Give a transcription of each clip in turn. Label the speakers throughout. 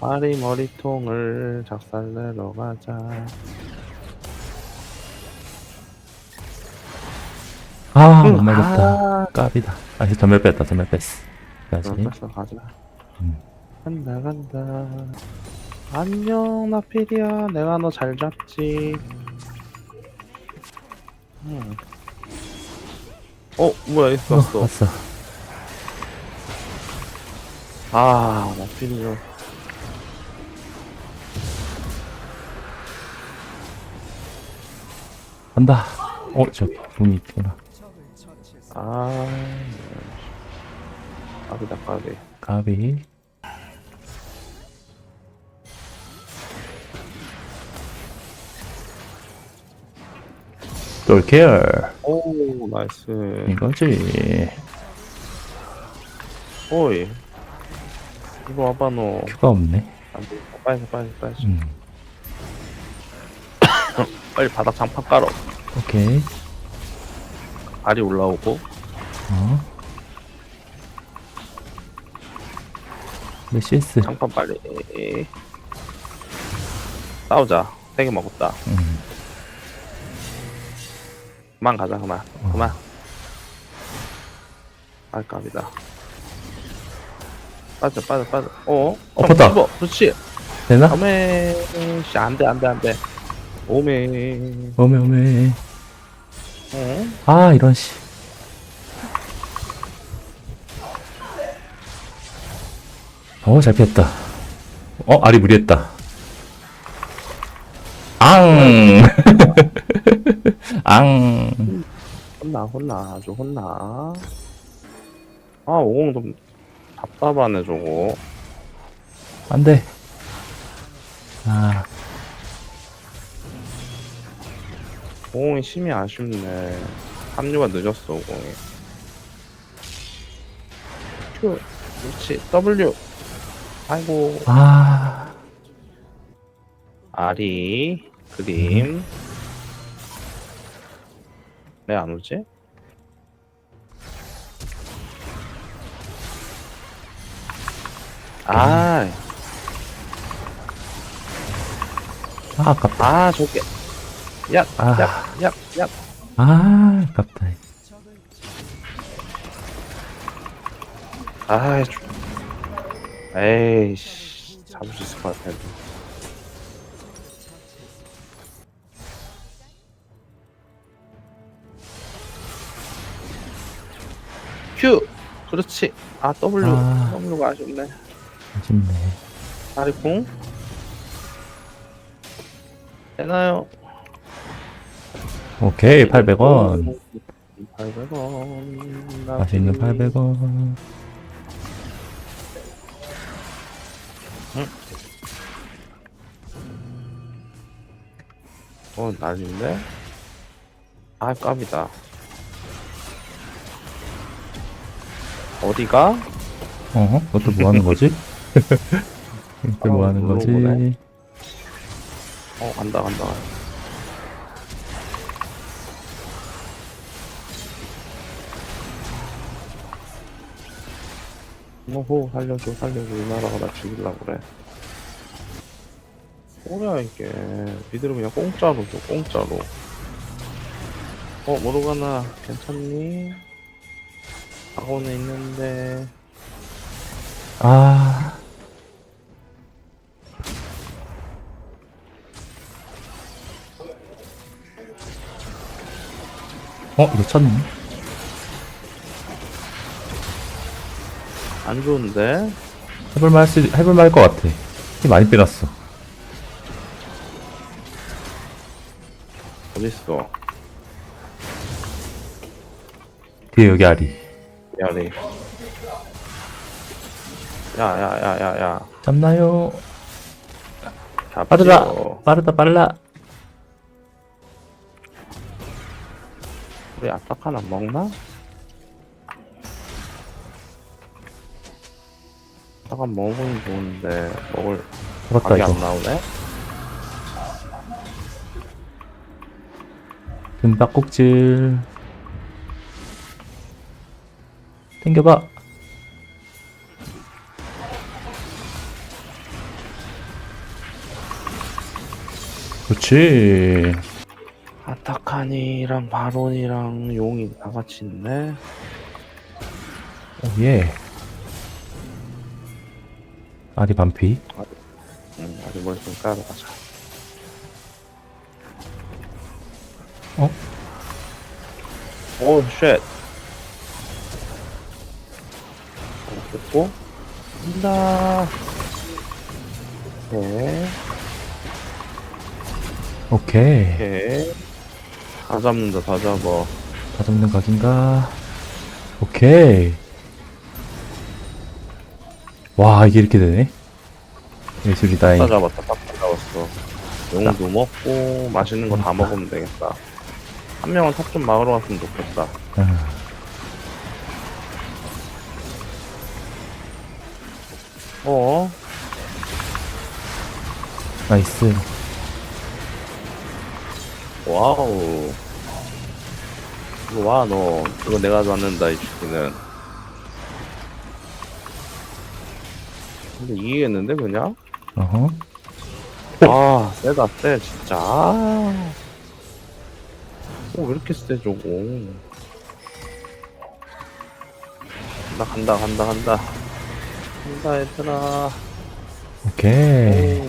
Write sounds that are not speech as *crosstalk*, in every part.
Speaker 1: 파리 머리통을 작살내러 가자.
Speaker 2: 아, 못
Speaker 1: 응,
Speaker 2: 말렸다.
Speaker 1: 아.
Speaker 2: 까비다. 아, 전멸 뺐다, 전멸 뺐어.
Speaker 1: 그래서 가자.
Speaker 2: 음.
Speaker 1: 간다 간다. 안녕 나필이야. 내가 너 잘 잡지. 음. 어 뭐야
Speaker 2: 어,
Speaker 1: 있었어.
Speaker 2: 왔어.
Speaker 1: 아 나필이 좀.
Speaker 2: 간다. 어, 저, 분이 있구나.
Speaker 1: 아. 까비다 까비.
Speaker 2: 까비. 돌케어.
Speaker 1: 오 나이스.
Speaker 2: 이거지.
Speaker 1: 오이. 이거 와봐 너.
Speaker 2: 큐가 없네.
Speaker 1: 안 돼. 빨리 빨리 빨리.
Speaker 2: 음. *laughs*
Speaker 1: 빨리 바닥 장판 깔어.
Speaker 2: 오케이.
Speaker 1: 발이 올라오고.
Speaker 2: 어. 메시스.
Speaker 1: 장판 빨리. 싸우자. 세개 먹었다.
Speaker 2: 음.
Speaker 1: 그만 가자 그만.
Speaker 2: 어.
Speaker 1: 그만. 알깝이다. 빠져 빠져 빠져. 어?
Speaker 2: 어, 봤다.
Speaker 1: 집어. 그렇지.
Speaker 2: 되나?
Speaker 1: 오메. 씨 안 돼 안 돼 안 돼. 오메.
Speaker 2: 오메, 오메.
Speaker 1: 어?
Speaker 2: 아, 이런 씨. 어, 잘 피했다. 어, 알이 무리했다. 앙! *laughs* 앙!
Speaker 1: 혼나 혼나 아주 혼나. 아 오공 좀 답답하네 저거.
Speaker 2: 안 돼. 아,
Speaker 1: 공이 심이 아쉽네. 합류가 늦었어 오공이. Q 그렇지 W. 아이고
Speaker 2: 아,
Speaker 1: 아리 그림. 왜 안 오지? 아,
Speaker 2: 아, 아깝다.
Speaker 1: 아, 저게. 야,
Speaker 2: 아.
Speaker 1: 야, 야, 야.
Speaker 2: 아, 아깝다.
Speaker 1: 아, 좀. 에이씨, 잡을 수 있을 것 같아. Q! 그렇지. 아, W.
Speaker 2: 아.
Speaker 1: W가 아쉽네.
Speaker 2: 아쉽네.
Speaker 1: 아리콩. 되나요?
Speaker 2: 오케이, 800원.
Speaker 1: 800원.
Speaker 2: 맛있는 800원.
Speaker 1: 어, 난리인데? 아, 깝이다. 어디가?
Speaker 2: 어? 너또 뭐 하는 거지? *laughs* 이때 뭐
Speaker 1: 아,
Speaker 2: 하는 거지?
Speaker 1: 물어보네. 어, 간다, 간다. 어호, 살려줘, 살려줘. 이 나라가 나 죽이려고 그래. 뭐야, 이게. 니들은 그냥 공짜로 줘, 공짜로. 어, 모르가나, 괜찮니? 가고는 있는데.
Speaker 2: 아, 어, 이거 쳤네.
Speaker 1: 안 좋은데?
Speaker 2: 해볼만 할 수, 해볼만 할 것 같아. 힘 많이 빼놨어.
Speaker 1: 어딨어?
Speaker 2: 뒤에 여기 아리.
Speaker 1: 야리. 야, 야, 야, 야, 야.
Speaker 2: 잡나요?
Speaker 1: 잡지요.
Speaker 2: 빠르다! 빠르다, 빨라!
Speaker 1: 우리 아타칸 안 먹나? 잠깐 먹으면 좋은데 먹을
Speaker 2: 잡았다
Speaker 1: 각이
Speaker 2: 이거.
Speaker 1: 안 나오네?
Speaker 2: 금박 꼭질. 땡겨봐. 그렇지.
Speaker 1: 아타카니랑 바론이랑 용이 다같이 있네.
Speaker 2: 오예. 아리 반피.
Speaker 1: 응, 아직 뭘좀 까러 가자.
Speaker 2: 어?
Speaker 1: 오, 쉣. 됐고. 간다. 네,
Speaker 2: 오케이.
Speaker 1: 오케이. 다 잡는다, 다 잡아.
Speaker 2: 다 잡는 각인가? 오케이. 와, 이게 이렇게 되네? 예술이다잉.
Speaker 1: 다 잡았다, 다 잡았어. 용도 먹고, 맛있는 거 다 먹으면 되겠다. 한 명은 탑 좀 막으러 갔으면 좋겠다.
Speaker 2: 아,
Speaker 1: 어?
Speaker 2: 나이스.
Speaker 1: 와우. 이거 와, 너. 이거 내가 잡는다, 이 새끼는. 근데 이기겠는데, 그냥?
Speaker 2: 어허.
Speaker 1: 아, 세다, 세, 진짜. 아. 어, 왜 이렇게 세, 저거. 나 간다, 간다, 간다. 간다, 얘들아.
Speaker 2: 오케이.
Speaker 1: 오.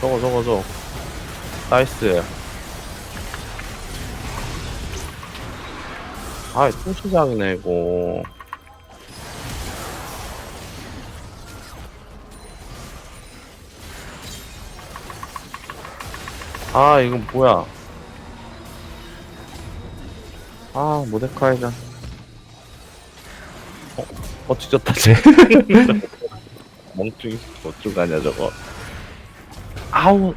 Speaker 1: 저거, 저거, 저거. 나이스. 아, 또 시작이네, 이거. 아, 이건 뭐야. 아, 모데카이다. 어, 어, 뒤졌다, 쟤. *laughs* 멍청이, 어쩌가냐, 저거. 아우.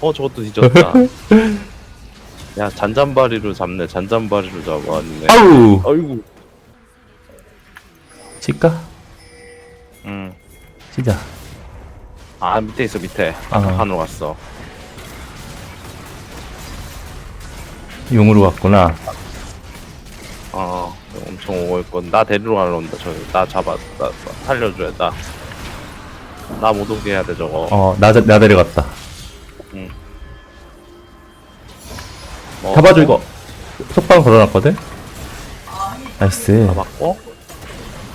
Speaker 1: 어, 저것도 뒤졌다. *laughs* 야, 잔잔바리로 잡네, 잔잔바리로 잡아, 아니네.
Speaker 2: 아우!
Speaker 1: 아이고.
Speaker 2: 칠까?
Speaker 1: 응.
Speaker 2: 치자.
Speaker 1: 아, 밑에 있어, 밑에.
Speaker 2: 아.
Speaker 1: 한으로 갔어.
Speaker 2: 용으로 왔구나.
Speaker 1: 어, 엄청 오고 있건. 나 데리러 가러 온다, 저기. 나 잡아, 나, 나 살려줘야, 나. 나못 오게 해야 돼, 저거.
Speaker 2: 어, 나, 자- 나 데려갔다.
Speaker 1: 뭐,
Speaker 2: 잡아줘, 이거. 속방 걸어놨거든? 나이스.
Speaker 1: 잡았고.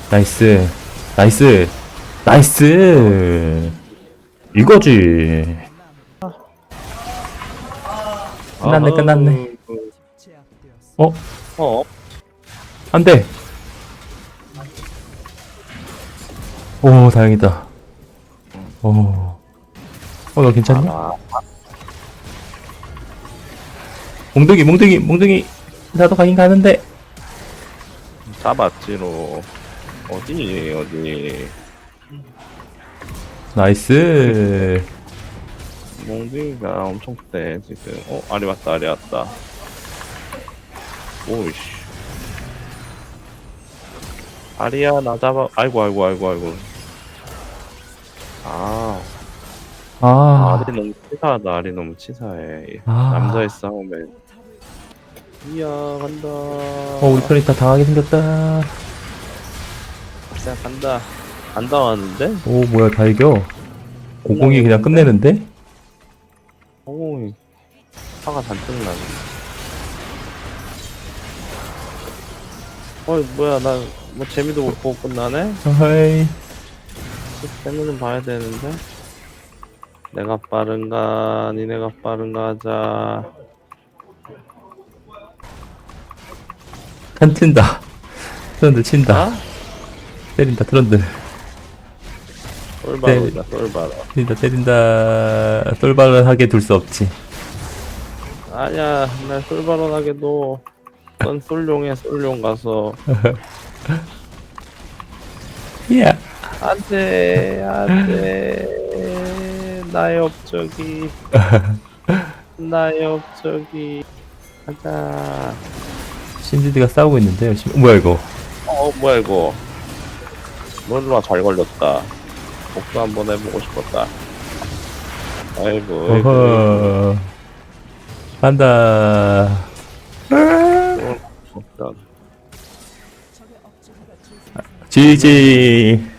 Speaker 2: 나이스. 나이스. 나이스. 이거지. 끝났네,
Speaker 1: 아우,
Speaker 2: 끝났네. 어?
Speaker 1: 어,
Speaker 2: 안 돼. 오, 다행이다. 오. 어, 너 괜찮냐?
Speaker 1: 아,
Speaker 2: 몽둥이, 몽둥이, 몽둥이. 나도 가긴 가는데.
Speaker 1: 잡았지로. 어디, 어디.
Speaker 2: 나이스.
Speaker 1: 몽둥이가 엄청 세, 지금. 어, 아리 왔다, 아리 왔다. 오이씨. 아리야, 나 잡아. 아이고, 아이고, 아이고, 아이고. 아,
Speaker 2: 아.
Speaker 1: 아리 너무 치사하다, 아리 너무 치사해.
Speaker 2: 아.
Speaker 1: 남자의 싸움에. 이야, 간다.
Speaker 2: 어, 우리 편이 다 당하게 생겼다.
Speaker 1: 진짜 간다. 안 당하는데?
Speaker 2: 오, 뭐야, 다 이겨. 고공이 그냥 끝내는데?
Speaker 1: 오, 화가 잔뜩 나네. 어이, 뭐야, 나, 뭐, 재미도 못 보고 끝나네?
Speaker 2: 어허이.
Speaker 1: 재미는 봐야 되는데? 내가 빠른가, 니네가 빠른가 하자.
Speaker 2: 한 친다. 트런들 친다.
Speaker 1: 아?
Speaker 2: 때린다, 트런들.
Speaker 1: 똘바로다, 똘바로.
Speaker 2: 때린다, 때린다. 똘발하게 둘 수 없지.
Speaker 1: 아니야, 날 똘바로 하게 둬. 넌 솔룡해, 솔룡 가서. *laughs*
Speaker 2: 이야.
Speaker 1: 안 돼, 안 돼. 나의 업적이. *laughs* 나의 업적이. 가자.
Speaker 2: 신지드가 싸우고 있는데, 열심히. 어, 뭐야, 이거.
Speaker 1: 어, 뭐야, 이거. 몰라, 잘 걸렸다. 복수 한번 해보고 싶었다. 아이고.
Speaker 2: 어허. 간다.
Speaker 1: 일단
Speaker 2: 지지.